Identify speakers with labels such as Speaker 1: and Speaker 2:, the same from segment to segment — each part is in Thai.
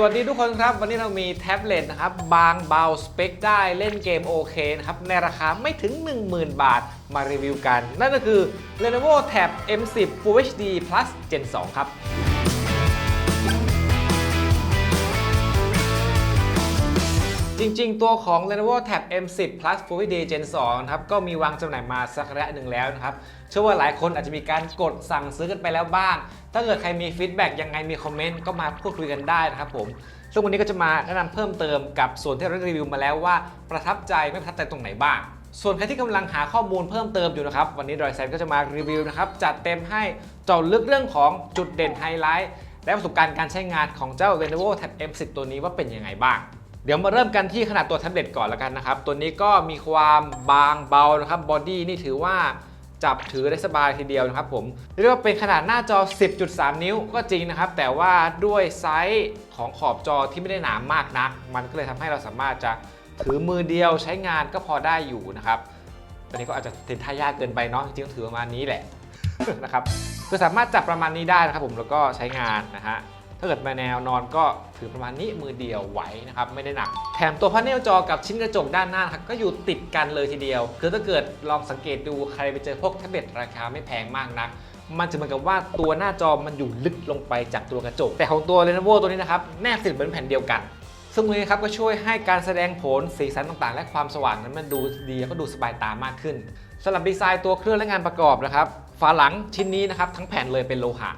Speaker 1: สวัสดีทุกคนครับ วันนี้เรามีแท็บเล็ตนะครับ บางเบาสเปคได้เล่นเกมโอเคนะครับ ในราคาไม่ถึง 10,000 บาทมารีวิวกัน นั่นก็คือ Lenovo Tab M10 Full HD Plus Gen 2 ครับจริงๆ ตัวของ Lenovo Tab M10 Plus Full HD Gen 2 ครับ ก็มีวางจำหน่ายมาสักระยะหนึ่งแล้วนะครับ เชื่อว่าหลายคนอาจจะมีการกดสั่งซื้อกันไปแล้วบ้าง ถ้าเกิดใครมีฟีดแบ็กยังไงมีคอมเมนต์ก็มาพูดคุยกันได้นะครับผมซึ่งวันนี้ก็จะมาแนะนำเพิ่มเติมกับส่วนที่เราได้รีวิวมาแล้วว่า ประทับใจไม่ประทับใจตรงไหนบ้างส่วนใครที่กำลังหาข้อมูลเพิ่มเติมอยู่นะครับ วันนี้ดอยแซนก็จะมารีวิวนะครับ จัดเต็มให้เจาะลึกเรื่องของจุดเด่นไฮไลท์และประสบการณ์การใช้งานของเจ้า Lenovo Tab M10 ตัวนี้ว่าเป็นยังไงบ้าง เดี๋ยวมาเริ่มกันที่ขนาดตัวแท็บเล็ตก่อนแล้วกันนะครับ ตัวนี้ก็มีความบางเบานะครับบอดี้นี่ถือว่า จับถือได้สบายทีเดียวนะครับผมเรียกว่าเป็นขนาดหน้าจอ 10.3 นิ้วก็จริงนะครับ แต่ว่าด้วยไซส์ของขอบจอที่ไม่ได้หนามากนัก มันก็เลยทำให้เราสามารถจะถือมือเดียวใช้งานก็พอได้อยู่นะครับตอนนี้ก็อาจจะติดท่ายากเกินไปเนาะจริงๆต้องถือประมาณนี้แหละนะครับคือสามารถจับประมาณนี้ได้นะครับผมแล้วก็ใช้งานนะฮะ ถ้าเกิดมาแนวนอนก็ถือประมาณนี้มือเดียวไหวนะครับไม่ได้หนัก แถมตัวพาเนลจอกับชิ้นกระจกด้านหน้านะครับก็อยู่ติดกันเลยทีเดียว คือถ้าเกิดลองสังเกตดูใครไปเจอพวกแท็บเล็ตราคาไม่แพงมากนักมันจะเหมือนกับว่าตัวหน้าจอมันอยู่ลึกลงไปจากตัวกระจก แต่ของตัว Lenovo ตัวนี้นะครับแนบติดเหมือนแผ่นเดียวกัน ซึ่งตรงนี้ครับก็ช่วยให้การแสดงผลสีสันต่างๆ และความสว่างนั้นมันดูดีแล้วก็ดูสบายตามากขึ้นสำหรับดีไซน์ตัวเครื่องและงานประกอบนะครับฝาหลังชิ้นนี้นะครับทั้งแผ่นเลยเป็นโลหะ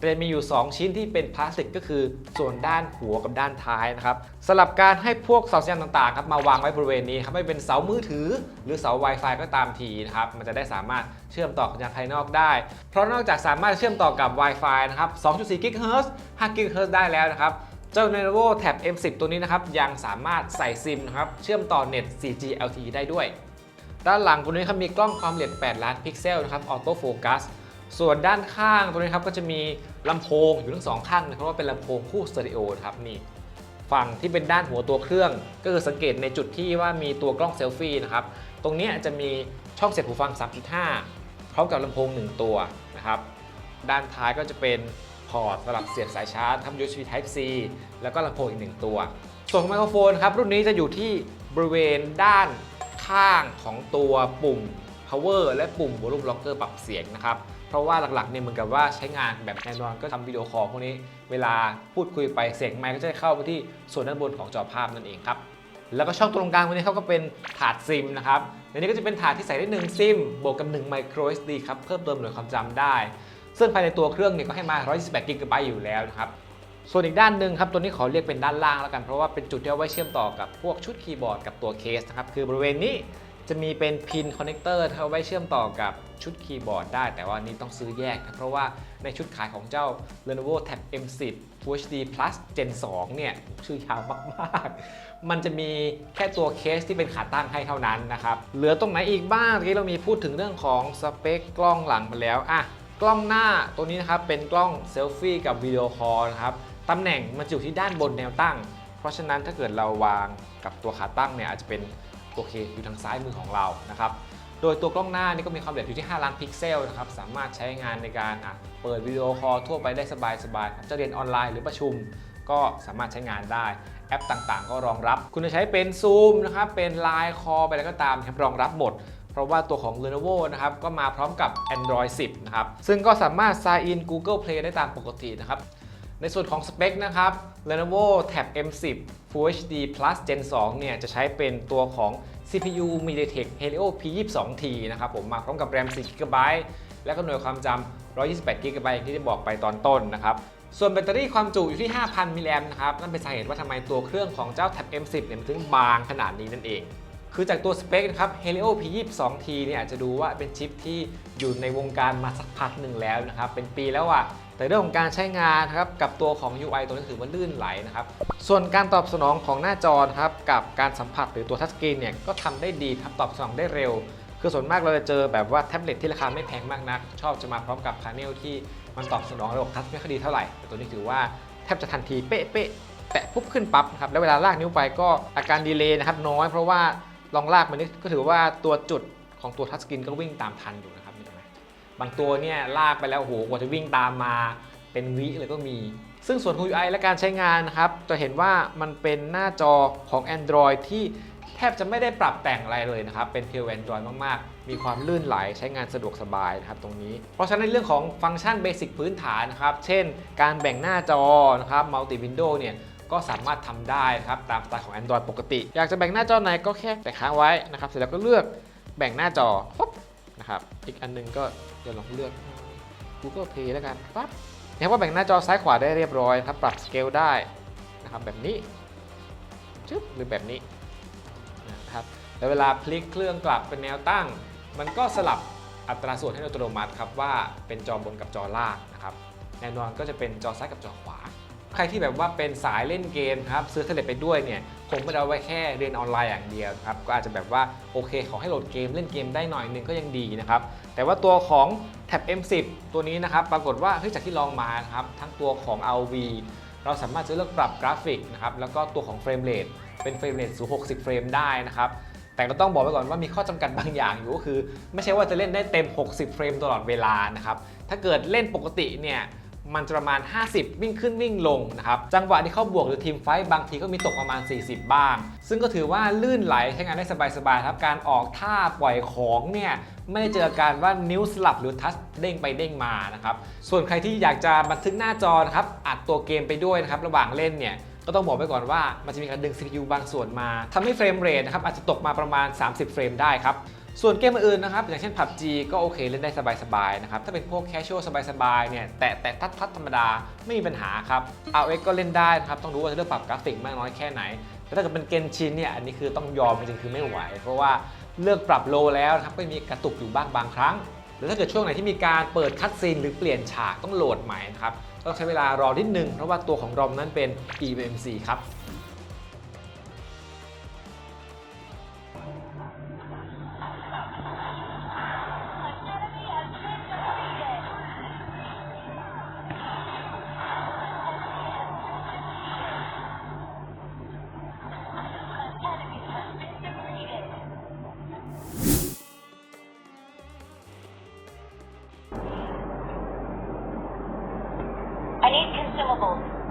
Speaker 1: แต่มีอยู่ 2 ชิ้นที่เป็นพลาสติกก็คือส่วนด้านหัวกับด้านท้ายนะครับสำหรับการให้พวกเสาสัญญาณต่างๆครับมาวางไว้บริเวณนี้ครับไม่เป็นเสามือถือ หรือเสา Wi-Fi ก็ตามทีนะครับมันจะได้สามารถเชื่อมต่อกับยังภายนอกได้ เพราะนอกจากสามารถเชื่อมต่อกับ Wi-Fi นะครับ 2.4 GHz 5 GHz ได้แล้วนะครับเจ้า Lenovo Tab M10 ตัวนี้นะครับยังสามารถใส่ซิมนะครับเชื่อมต่อเน็ต 4G LTE ได้ด้วย ด้านหลังตัวนี้ครับมีกล้องความละเอียด 8 ล้านพิกเซลนะครับออโต้โฟกัสส่วนด้านข้างตัวนี้ครับก็จะมี ลำโพงอยู่ทั้งสองข้างเพราะว่าเป็นลำโพงคู่สเตอริโอครับนี่ฝั่งที่เป็นด้านหัวตัวเครื่อง ก็คือสังเกตในจุดที่ว่ามีตัวกล้องเซลฟี่นะครับตรงนี้จะมีช่องเสียบหูฟัง 3.5 พร้อมกับลำโพง 1 ตัวนะครับด้านท้ายก็จะเป็นพอร์ตสำหรับเสียบสายชาร์จทำ USB Type C แล้วก็ลำโพงอีก 1 ตัว ส่วนของไมโครโฟนครับรุ่นนี้จะอยู่ที่บริเวณด้านข้างของตัวปุ่ม power และปุ่ม volume rocker ปรับเสียงนะครับ เพราะว่าหลักๆเนี่ยเหมือนกับว่าใช้งานแบบแน่นอนก็ทำวิดีโอคอลพวกนี้ เวลาพูดคุยไปเสียงไมค์ก็จะเข้าไปที่ส่วนด้านบนของจอภาพนั่นเองครับแล้วก็ช่องตรงกลางตรงนี้เขาก็เป็นถาดซิมนะครับในนี้ก็จะเป็นถาดที่ใส่ได้ 1 ซิม บวกกับ 1 micro SD ครับเพิ่มเติมหน่วยความจำได้ ซึ่งภายในตัวเครื่องเนี่ยก็ให้มา 128 GB อยู่แล้วนะครับส่วนอีกด้านหนึ่งครับตัวนี้ขอเรียกเป็นด้านล่างแล้วกันเพราะว่าเป็นจุดที่เอาไว้เชื่อมต่อกับพวกชุดคีย์บอร์ดกับตัวเคสนะครับคือบริเวณนี้ จะมีเป็นพินคอนเนคเตอร์ที่เอาไว้เชื่อมต่อกับชุดคีย์บอร์ดได้ แต่ว่านี้ต้องซื้อแยกนะเพราะว่าในชุดขายของเจ้า Lenovo Tab M10 Full HD Plus Gen 2 เนี่ย ชื่อยาวมากๆ มันจะมีแค่ตัวเคสที่เป็นขาตั้งให้เท่านั้นนะครับ เหลือตรงไหนอีกบ้างเมื่เรามีพูดถึงเรื่องของสเปคกล้องหลังไปแล้วอะกล้องหน้าตัวนี้นะครับเป็นกล้องเซลฟี่กับวิดีโอคอลนะครับตำแหน่งมันอยู่ที่ด้านบนแนวตั้ง เพราะฉะนั้นถ้าเกิดเราวางกับตัวขาตั้งเนี่ยอาจจะเป็น โอเคอยู่ทางซ้ายมือของเรานะครับโดยตัวกล้องหน้านี่ก็มีความละเอียดอยู่ที่ 5 ล้านพิกเซลนะครับสามารถใช้งานในการเปิดวิดีโอคอลทั่วไปได้สบายๆจะเรียนออนไลน์หรือประชุมก็สามารถใช้งานได้แอปต่างๆ ก็รองรับ คุณจะใช้เป็น Zoom นะครับเป็น Line Call ไปแล้วก็ตามครับรองรับหมด เพราะว่าตัวของ Lenovo นะครับก็มาพร้อมกับ Android 10 นะครับ ซึ่งก็สามารถ sign in Google Play ได้ตามปกตินะครับ ในส่วนของสเปคนะครับ Lenovo Tab M10 Full HD Plus Gen 2 เนี่ย จะใช้เป็นตัวของ CPU MediaTek Helio P22T นะครับผมมาพร้อมกับ RAM 4 GB และก็หน่วยความจำ 128 GB อย่างที่ได้บอกไปตอนต้นนะครับ ส่วนแบตเตอรี่ความจุอยู่ที่ 5,000 มิลลิแอมป์นะครับ นั่นเป็นสาเหตุว่าทำไมตัวเครื่องของเจ้า Tab M10 เนี่ยมันถึงบางขนาดนี้นั่นเองคือจากตัวสเปคนะครับ Helio P22T เนี่ยอาจจะดูว่าเป็นชิปที่อยู่ในวงการมาสักพักหนึ่งแล้วนะครับ เป็นปีแล้วอะ แต่เรื่องของการใช้งานครับกับตัวของ UI ตัวนี้ถือว่าลื่นไหลนะครับ ส่วนการตอบสนองของหน้าจอครับกับการสัมผัสหรือตัวทัชสกรีนเนี่ยก็ทำได้ดีครับตอบสนองได้เร็ว คือส่วนมากเราจะเจอแบบว่าแท็บเล็ตที่ราคาไม่แพงมากนัก ชอบจะมาพร้อมกับพาเนลที่มันตอบสนองระบบทัชไม่ค่อยดีเท่าไหร่แต่ตัวนี้ถือว่าแทบจะทันทีเป๊ะเป๊ะๆแตะปุ๊บขึ้นปั๊บครับแล้วเวลาลากนิ้วไปก็อาการดีเลย์นะครับน้อยเพราะว่าลองลากมันนี่ก็ถือว่าตัวจุดของตัวทัชสกรีนก็วิ่งตามทันอยู่น บางตัวเนี่ยลากไปแล้วโอ้โหกว่าจะวิ่งตามมาเป็นวิเลยก็มี ซึ่งส่วนของ UI และการใช้งานนะครับ จะเห็นว่ามันเป็นหน้าจอของ Android ที่แทบจะไม่ได้ปรับแต่งอะไรเลยนะครับ เป็นเพียว Android มาก ๆ มีความลื่นไหลใช้งานสะดวกสบายนะครับตรงนี้ เพราะฉะนั้นในเรื่องของฟังก์ชันเบสิกพื้นฐานนะครับ เช่น การแบ่งหน้าจอนะครับ Multi Window เนี่ยก็สามารถทำได้นะครับตามสไตล์ของ Android ปกติ อยากจะแบ่งหน้าจอไหนก็แค่แต่ค้างไว้นะครับ เสร็จแล้วก็เลือกแบ่งหน้าจอปุ๊บ นะครับ อีกอันหนึงก็เดี๋ยวลองเลือก Google Play แล้วกันปั๊บเห็นว่าแบ่งหน้าจอซ้ายขวาได้เรียบร้อยครับ ปรับสเกลได้นะครับแบบนี้ชึบหรือแบบนี้นะครับ แล้วเวลาพลิกเครื่องกลับเป็นแนวตั้ง มันก็สลับอัตราส่วนให้อัตโนมัติครับว่าเป็นจอบนกับจอล่างนะครับ แน่นอนก็จะเป็นจอซ้ายกับจอขวา ใครที่แบบว่าเป็นสายเล่นเกมครับซื้อแท็บเล็ตไปด้วยเนี่ยคงไม่ได้เอาไว้แค่เรียนออนไลน์อย่างเดียวครับก็อาจจะแบบว่าโอเคขอให้โหลดเกมเล่นเกมได้หน่อยนึงก็ยังดีนะครับแต่ว่าตัวของแท็บ M10 ตัวนี้นะครับปรากฏว่าเฮ้ยจากที่ลองมานะครับทั้งตัวของ RV เราสามารถจะเลือกปรับกราฟิกนะครับแล้วก็ตัวของเฟรมเรทเป็นเฟรมเรทสูง60 เฟรมได้นะครับแต่ก็ต้องบอกไว้ก่อนว่ามีข้อจำกัดบางอย่างอยู่ก็คือ ไม่ใช่ว่าจะเล่นได้เต็ม 60 เฟรมตลอดเวลานะครับถ้าเกิดเล่นปกติเนี่ย มันจะประมาณ 50 วิ่งขึ้นวิ่งลงนะครับจังหวะที่เขาบวกหรือทีมไฟท์บางทีก็มีตกประมาณ 40 บ้าง ซึ่งก็ถือว่าลื่นไหลใช้งานได้สบายๆครับการออกท่าปล่อยของเนี่ยไม่ได้เจออาการว่านิ้วสลับหรือทัชเด้งไปเด้งมานะครับส่วนใครที่อยากจะบันทึกหน้าจอนะครับอัดตัวเกมไปด้วยนะครับระหว่างเล่นเนี่ยก็ต้องบอกไว้ก่อนว่ามันจะมีการดึง CPU บางส่วนมาทำให้เฟรมเรทนะครับอาจจะตกมาประมาณ 30 เฟรมได้ครับส่วนเกมอื่นนะครับ อย่างเช่น PUBG ก็โอเคเล่นได้สบายๆนะครับ ถ้าเป็นพวกแคชชวลสบายๆเนี่ยแต่แต่ทัดทัดๆธรรมดาไม่มีปัญหาครับ RX ก็เล่นได้นะครับ ต้องรู้ว่าจะเลือกปรับกราฟิกมากน้อยแค่ไหน แต่ถ้าเกิดเป็นเกนชินเนี่ยอันนี้คือต้องยอมจริงๆคือไม่ไหว เพราะว่าเลือกปรับโลแล้วนะครับก็มีกระตุกอยู่บ้างบางครั้งหรือถ้าเกิดช่วงไหนที่มีการเปิดคัดซีนหรือเปลี่ยนฉากต้องโหลดใหม่นะครับต้องใช้เวลารอนิดนึงเพราะว่าตัวของรอมนั้นเป็น EMC ครับ no.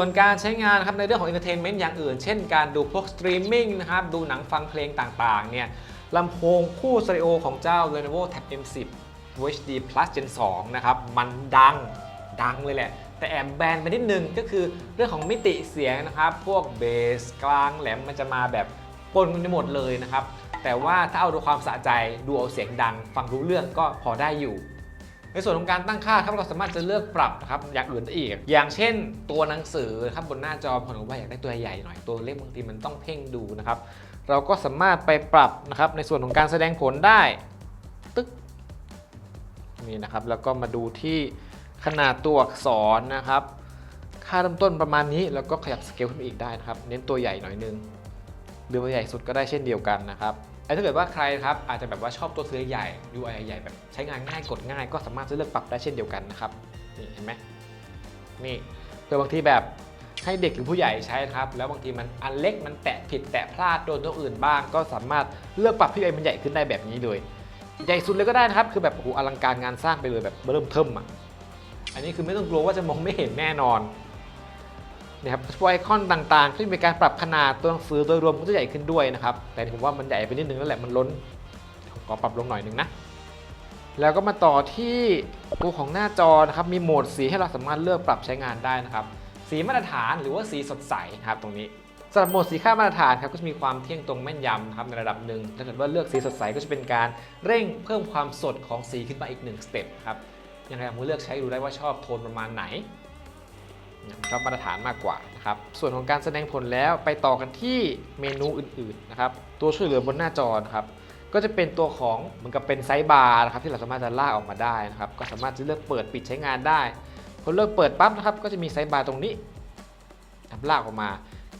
Speaker 1: วนการใช้งานครับในเรื่องของ Entertainment อย่างอื่น เช่นการดูพวกสตรีมมิ่งนะครับดูหนังฟังเพลงต่างๆเนี่ยลำโพงคู่สเตอริโอของเจ้า Lenovo Tab M10 HD Plus Gen 2นะครับมันดังดังเลยแหละ แต่แอบแบนไปนิดนึงก็คือเรื่องของมิติเสียงนะครับ พวกเบสกลางแหลมมันจะมาแบบปนกันไปหมดเลยนะครับ แต่ว่าถ้าเอาดูความสะใจดูเอาเสียงดัง ฟังรู้เรื่องก็พอได้อยู่ ในส่วนของการตั้งค่าครับเราสามารถจะเลือกปรับนะครับอย่างอื่นได้อีก อย่างเช่น ตัวหนังสือครับบนหน้าจอผมว่าอยากได้ตัวใหญ่หน่อยตัวเล็กบางทีมันต้องเพ่งดูนะครับ เราก็สามารถไปปรับนะครับในส่วนของการแสดงผลได้ตึ๊กนี่นะครับแล้วก็มาดูที่ขนาดตัวอักษรนะครับค่าเริ่มต้นประมาณนี้แล้วก็ขยับสเกลขึ้นไปอีกได้นะครับ เน้นตัวใหญ่หน่อยนึงหรือว่าใหญ่สุดก็ได้เช่นเดียวกันนะครับ แต่ถ้าเกิดว่าใครครับอาจจะแบบว่าชอบตัวเสื้อใหญ่ UI ใหญ่แบบใช้งานง่ายกดง่าย ก็สามารถจะเลือกปรับได้เช่นเดียวกันนะครับนี่เห็นไหมนี่เผื่อบางทีแบบให้เด็กหรือผู้ใหญ่ใช้ครับ แล้วบางทีมันอันเล็กมันแตะผิดแตะพลาดโดนตัวอื่นบ้าง ก็สามารถเลือกปรับที่ UI มันใหญ่ขึ้นได้แบบนี้เลย ใหญ่สุดเลยก็ได้นะครับ คือแบบโอ้โหอลังการงานสร้างไปเลยแบบเริ่มเทิมอะอันนี้คือไม่ต้องกลัวว่าจะมองไม่เห็นแน่นอน นะครับพวกไอคอนต่างๆที่มีการปรับขนาดตัวหนังสือโดยรวมก็จะใหญ่ขึ้นด้วยนะครับ แต่ผมว่ามันใหญ่ไปนิดนึงแล้วแหละมันล้นผมขอปรับลงหน่อยหนึงนะ แล้วก็มาต่อที่ตัวของหน้าจอนะครับ มีโหมดสีให้เราสามารถเลือกปรับใช้งานได้นะครับ สีมาตรฐานหรือว่าสีสดใสนะครับตรงนี้สำหรับโหมดสีค่ามาตรฐานครับก็จะมีความเที่ยงตรงแม่นยำนะครับในระดับหนึ่งถ้าเกิดว่าเลือกสีสดใสก็จะเป็นการเร่งเพิ่มความสดของสีขึ้นมาอีกหนึ่งสเต็ปครับยังไงผมเลือกใช้ดูได้ว่าชอบโทนประมาณไหน ชอบมาตรฐานมากกว่านะครับ ส่วนของการแสดงผลแล้วไปต่อกันที่เมนูอื่นๆนะครับ ตัวช่วยเหลือบนหน้าจอนะครับ ก็จะเป็นตัวของเหมือนกับเป็นไซส์บาร์นะครับที่เราสามารถจะลากออกมาได้นะครับ ก็สามารถจะเลือกเปิดปิดใช้งานได้ พอเลือกเปิดปั๊บนะครับ ก็จะมีไซส์บาร์ตรงนี้ลากออกมา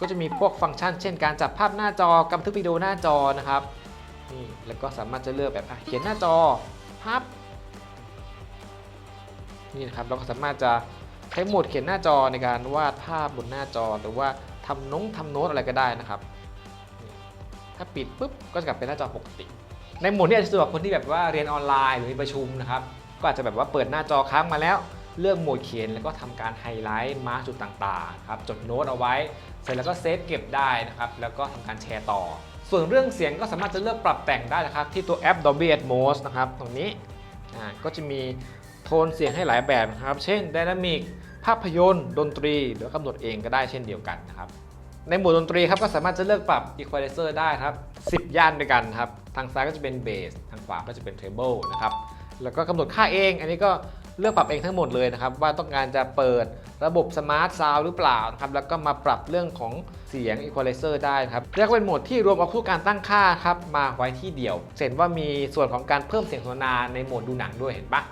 Speaker 1: ก็จะมีพวกฟังก์ชัน เช่น การจับภาพหน้าจอกำทึกวิดีโอหน้าจอนะครับนี่แล้วก็สามารถจะเลือกแบบเขียนหน้าจอภาพนี่นะครับเราก็สามารถจะ ใช้โหมดเขียนหน้าจอในการวาดภาพบนหน้าจอ หรือว่าทำน้งทำโน้ตอะไรก็ได้นะครับ ถ้าปิดปุ๊บก็จะกลับเป็นหน้าจอปกติ ในโหมดนี้อาจจะสำหรับคนที่แบบว่าเรียนออนไลน์หรือมีประชุมนะครับก็อาจจะแบบว่าเปิดหน้าจอค้างมาแล้ว เลือกโหมดเขียนแล้วก็ทำการไฮไลท์มาร์กจุดต่างๆครับจดโน้ตเอาไว้ เสร็จแล้วก็เซฟเก็บได้นะครับแล้วก็ทำการแชร์ต่อ ส่วนเรื่องเสียงก็สามารถจะเลือกปรับแต่งได้นะครับที่ตัวแอป Dolby Atmos นะครับตรงนี้ก็จะมี ทนเสียงให้หลายแบบนะครับ เช่น Dynamic ภาพยนตร์ ดนตรี หรือกำหนดเองก็ได้เช่นเดียวกันนะครับ ในโหมดดนตรีครับก็สามารถจะเลือกปรับ Equalizer ได้ครับ 10 ย่านด้วยกันครับ ทางซ้ายก็จะเป็นเบส ทางขวาก็จะเป็น Treble นะครับ แล้วก็กำหนดค่าเอง อันนี้ก็เลือกปรับเองทั้งหมดเลยนะครับ ว่าต้องการจะเปิดระบบสมาร์ทซาวหรือเปล่านะครับ แล้วก็มาปรับเรื่องของเสียง Equalizer ได้ครับ เรียกเป็นโหมดที่รวมเอาคู่การตั้งค่าครับมาไว้ที่เดียวเห็นว่ามีส่วนของการเพิ่มเสียงโฆษณาในโหมดดูหนังด้วยเห็นปะ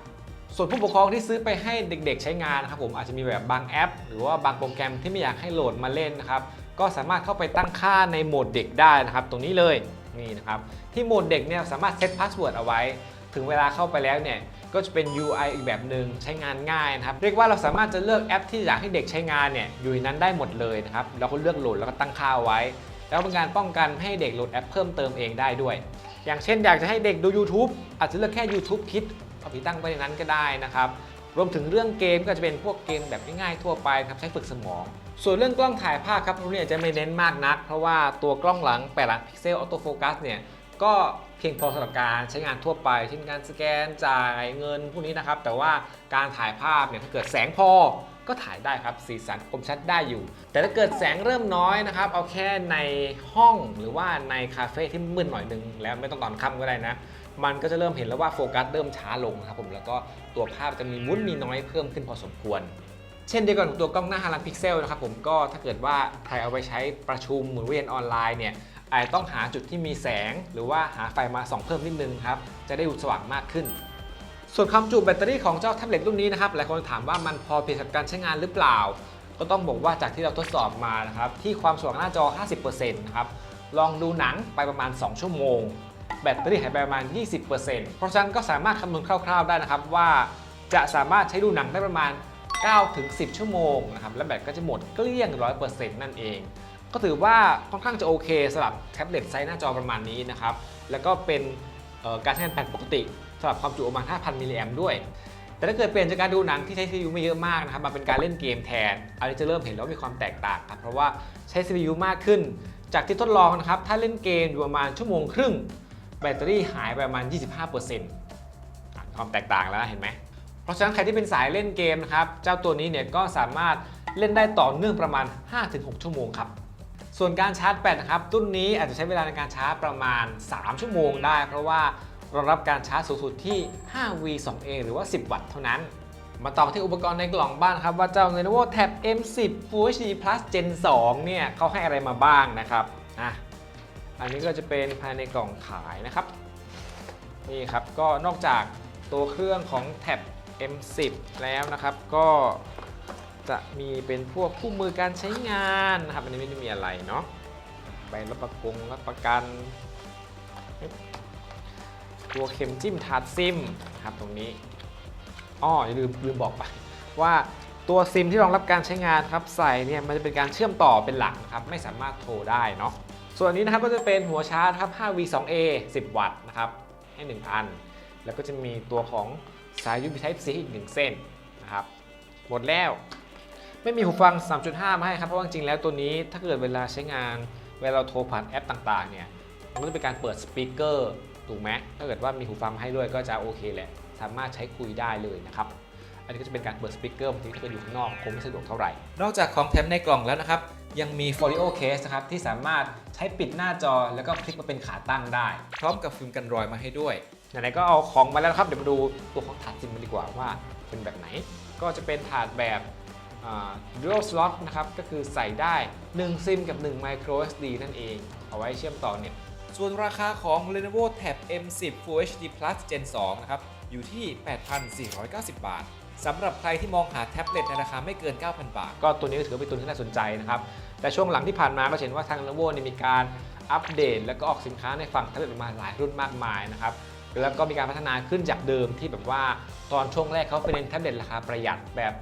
Speaker 1: ส่วนผู้ปกครองที่ซื้อไปให้เด็กๆ ใช้งานนะครับผมอาจจะมีแบบบางแอป หรือว่าบางโปรแกรมที่ไม่อยากให้โหลดมาเล่นนะครับก็สามารถเข้าไปตั้งค่าในโหมดเด็กได้นะครับ ตรงนี้เลยนี่นะครับที่โหมดเด็กเนี่ยสามารถเซตพาสเวิร์ดเอาไว้ ถึงเวลาเข้าไปแล้วเนี่ยก็จะเป็น UI อีกแบบหนึ่งใช้งานง่ายนะครับ เรียกว่าเราสามารถจะเลือกแอปที่อยากให้เด็กใช้งานเนี่ยอยู่ในนั้นได้หมดเลยนะครับเราก็เลือกโหลดแล้วก็ตั้งค่าเอาไว้ แล้วเป็นการป้องกันให้เด็กโหลดแอปเพิ่มเติมเองได้ด้วย อย่างเช่นอยากจะให้เด็กดู YouTube อาจจะเลือกแค่ YouTube Kids เอาไปตั้งไว้ในนั้นก็ได้นะครับ รวมถึงเรื่องเกมก็จะเป็นพวกเกมแบบง่ายๆทั่วไปครับใช้ฝึกสมอง ส่วนเรื่องกล้องถ่ายภาพครับตรงนี้อาจจะไม่เน้นมากนัก เพราะว่าตัวกล้องหลัง8หลังพิกเซลออโต้โฟกัสเนี่ยก็เพียงพอสำหรับการใช้งานทั่วไปเช่นการสแกนจ่ายเงินพวกนี้นะครับ แต่ว่าการถ่ายภาพเนี่ยถ้าเกิดแสงพอก็ถ่ายได้ครับสีสันคมชัดได้อยู่ แต่ถ้าเกิดแสงเริ่มน้อยนะครับ เอาแค่ในห้องหรือว่าในคาเฟ่ที่มืดหน่อยนึงแล้วไม่ต้องตอนค่ำก็ได้นะ มันก็จะเริ่มเห็นแล้วว่าโฟกัสเริ่มช้าลงนะครับผมแล้วก็ตัวภาพจะมีมุ้นมีน้อยเพิ่มขึ้นพอสมควร เช่นเดียวกันกับตัวกล้องหน้า5ล้านพิกเซลนะครับผมก็ถ้าเกิดว่าใครเอาไปใช้ประชุมหรือเรียนออนไลน์เนี่ยอาจจะต้องหาจุดที่มีแสง หรือว่าหาไฟมาส่องเพิ่มนิดนึงครับจะได้ดูสว่างมากขึ้นส่วนความจุแบตเตอรี่ของเจ้าแท็บเล็ตรุ่นนี้นะครับหลายคนถามว่ามันพอเพียงกับการใช้งานหรือเปล่า ก็ต้องบอกว่าจากที่เราทดสอบมานะครับที่ความสว่างหน้าจอ 50%นะครับลองดูหนังไปประมาณ 2 ชั่วโมง แบตเตอรี่หายไปประมาณ 20%เพราะฉะนั้นก็สามารถคำนวณคร่าวๆได้นะครับว่าจะสามารถใช้ดูหนังได้ประมาณ 9-10 ชั่วโมงนะครับและแบตก็จะหมดเกลี้ยง 100%นั่นเอง ก็ถือว่าค่อนข้างจะโอเคสำหรับแท็บเล็ตไซส์หน้าจอประมาณนี้นะครับแล้วก็เป็นการใช้งานแผ่นปกติสำหรับความจุประมาณ 5,000 มิลลิแอมด้วย แต่ถ้าเกิดเปลี่ยนจากการดูหนังที่ใช้ CPU ไม่เยอะมากนะครับมาเป็นการเล่นเกมแทน อันนี้จะเริ่มเห็นแล้วมีความแตกต่างครับเพราะว่าใช้ CPU มากขึ้น จากที่ทดลองนะครับถ้าเล่นเกมอยู่ประมาณชั่วโมงครึ่ง แบตเตอรี่หายไปประมาณ 25%อะความแตกต่างแล้วเห็นไหม เพราะฉะนั้นใครที่เป็นสายเล่นเกมนะครับ เจ้าตัวนี้เนี่ยก็สามารถเล่นได้ต่อเนื่องประมาณ 5-6 ชั่วโมงครับส่วนการชาร์จแบตนะครับรุ่นนี้อาจจะใช้เวลาในการชาร์จประมาณ 3 ชั่วโมงได้ เพราะว่ารองรับการชาร์จสูงสุดที่ 5V 2A หรือว่า 10 วัตต์เท่านั้น มาต่อที่อุปกรณ์ในกล่องบ้านครับ ว่าเจ้า Lenovo Tab M10 Full HD Plus Gen 2 เนี่ยเขาให้อะไรมาบ้างนะครับอะ อันนี้ก็จะเป็นภายในกล่องขายนะครับ นี่ครับก็นอกจากตัวเครื่องของ Tab M10 แล้วนะครับ ก็จะมีเป็นพวกคู่มือการใช้งานนะครับ อันนี้ไม่ได้มีอะไรเนาะใบรับประกงรับประกัน ตัวเข็มจิ้มถาดซิมนะครับตรงนี้อ้ออย่าลืมลืมบอกไปว่าตัวซิมที่รองรับการใช้งานครับใส่เนี่ยมันจะเป็นการเชื่อมต่อเป็นหลักครับไม่สามารถโทรได้เนาะ ส่วนนี้นะครับก็จะเป็นหัวชาร์จครับ 5V 2A 10 วัตต์นะครับ ให้ 1 อัน แล้วก็จะมีตัวของสาย USB Type C อีก 1 เส้นนะครับ หมดแล้ว ไม่มีหูฟัง 3.5 มาให้ครับ เพราะว่าจริงแล้วตัวนี้ถ้าเกิดเวลาใช้งาน เวลาเราโทรผ่านแอปต่างๆ เนี่ย มันก็จะเป็นการเปิดสปีกเกอร์ถูกไหมถ้าเกิดว่ามีหูฟังมาให้ด้วยก็จะโอเคแหละ สามารถใช้คุยได้เลยนะครับ อันนี้ก็จะเป็นการเปิดสปีกเกอร์บางทีถ้าเกิดอยู่ข้างนอกคงไม่สะดวกเท่าไหร่ นอกจากของแถมในกล่องแล้วนะครับ ยังมี Folio Case นะครับที่สามารถใช้ปิดหน้าจอแล้วก็พลิกมาเป็นขาตั้งได้ พร้อมกับฟิล์มกันรอยมาให้ด้วยไหนๆก็เอาของมาแล้วนะครับเดี๋ยวมาดูตัวของถาดซิมกันดีกว่าว่าเป็นแบบไหน ก็จะเป็นถาดแบบ dual slot นะครับก็คือใส่ได้ 1 ซิมกับ 1 micro SD นั่นเอง เอาไว้เชื่อมต่อเน็ตส่วนราคาของ Lenovo Tab M10 Full HD Plus Gen 2 นะครับ อยู่ที่ 8,490 บาท สำหรับใครที่มองหาแท็บเล็ตในราคาไม่เกิน 9,000 บาท ก็ตัวนี้ก็ถือว่าเป็นตัวที่น่าสนใจนะครับ แต่ช่วงหลังที่ผ่านมาก็เห็นว่าทาง Lenovo เนี่ยมีการอัปเดต แล้วก็ออกสินค้าในฝั่งแท็บเล็ตออกมาหลายรุ่นมากมายนะครับแล้วก็มีการพัฒนาขึ้นจากเดิมที่แบบว่าตอนช่วงแรกเขาเป็นแท็บเล็ตราคาประหยัดแบบ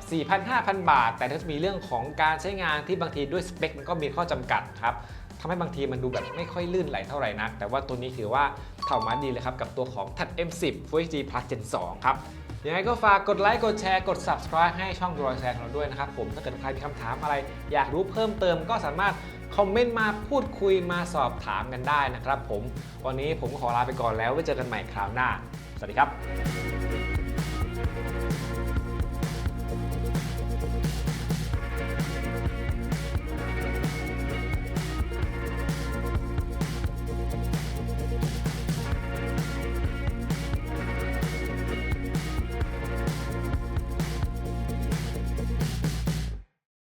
Speaker 1: 4,000-5,000 บาท แต่ก็จะมีเรื่องของการใช้งานที่บางทีด้วยสเปคมันก็มีข้อจำกัดครับทำให้บางทีมันดูแบบไม่ค่อยลื่นไหลเท่าไหร่นัก แต่ว่าตัวนี้ถือว่าเข้ามาดีเลยครับกับตัวของ Tab M10 Full HD Plus Gen 2 ครับ ยังไงก็ฝากกดไลค์กดแชร์กด subscribe ให้ช่องรอยแซงของเราด้วยนะครับผมถ้าเกิดใครมีคำถามอะไร อยากรู้เพิ่มเติมก็สามารถคอมเมนต์มาพูดคุยมาสอบถามกันได้นะครับผมวันนี้ผมขอลาไปก่อนแล้วไว้เจอกันใหม่คราวหน้า สวัสดีครับ